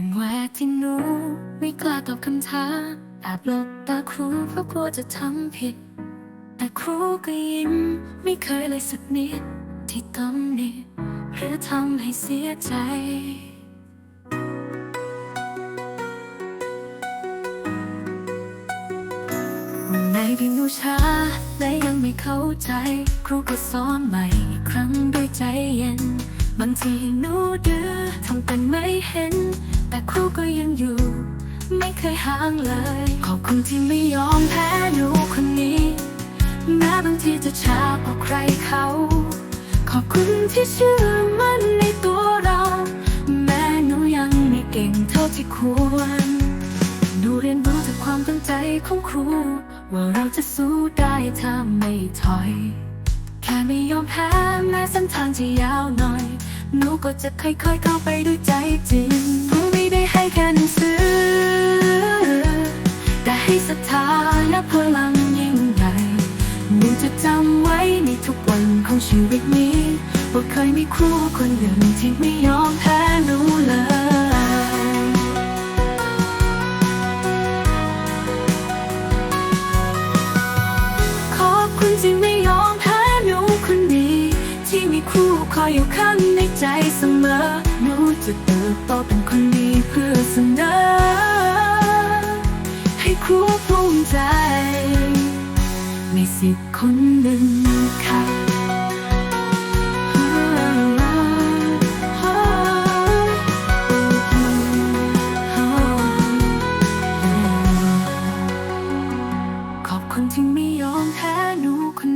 วันแวกที่หนูไม่กล้าตอบคำถามแอบหลบตาครูเพราะกลัวจะทำผิด แต่ครูก็ยิ้มไม่เคยเลยสักนิด ที่ตำหนิหรือทำให้เสียใจในที่หนูช้าและยังไม่เข้าใจ ครูก็สอนใหม่อีกครั้งด้วยใจเย็น บางทีหนูดื้อทำเป็นไม่เห็น ครูก็ยังอยู่ ไม่เคยห่างเลย ขอบคุณที่ไม่ยอมแพ้หนูคนนี้แม้บางทีจะช้ากว่าใครเขา ขอบคุณที่เชื่อมั่นในตัวเรา แม้หนูยังไม่เก่งเท่าที่ควรหนูเรียนรู้จากความตั้งใจของครู ว่าเราจะสู้ได้ถ้าไม่ถอย แค่ไม่ยอมแพ้แม้เส้นทางจะยาวหน่อย ก็จะค่อยๆเข้าไปด้วยใจจริงผู้ไม่ได้ให้แค่หนังสือ แต่ให้ศรัทธาและพลังยิ่งใหญ่หนูจะจำไว้ในทุกวันของชีวิตนี้ว่าเคยมีครูคนหนึ่งที่ไม่ยอมแพ้หนูเลย มีคู่คอยอยู่ข้างในใจเสมอ หนูจะเติบโตเป็นคนดีเพื่อเสนอ ให้ครูภูมิใจ ในสิบคนหนึ่งค่ะขอบคุณที่ไม่ยอมแพ้หนูคน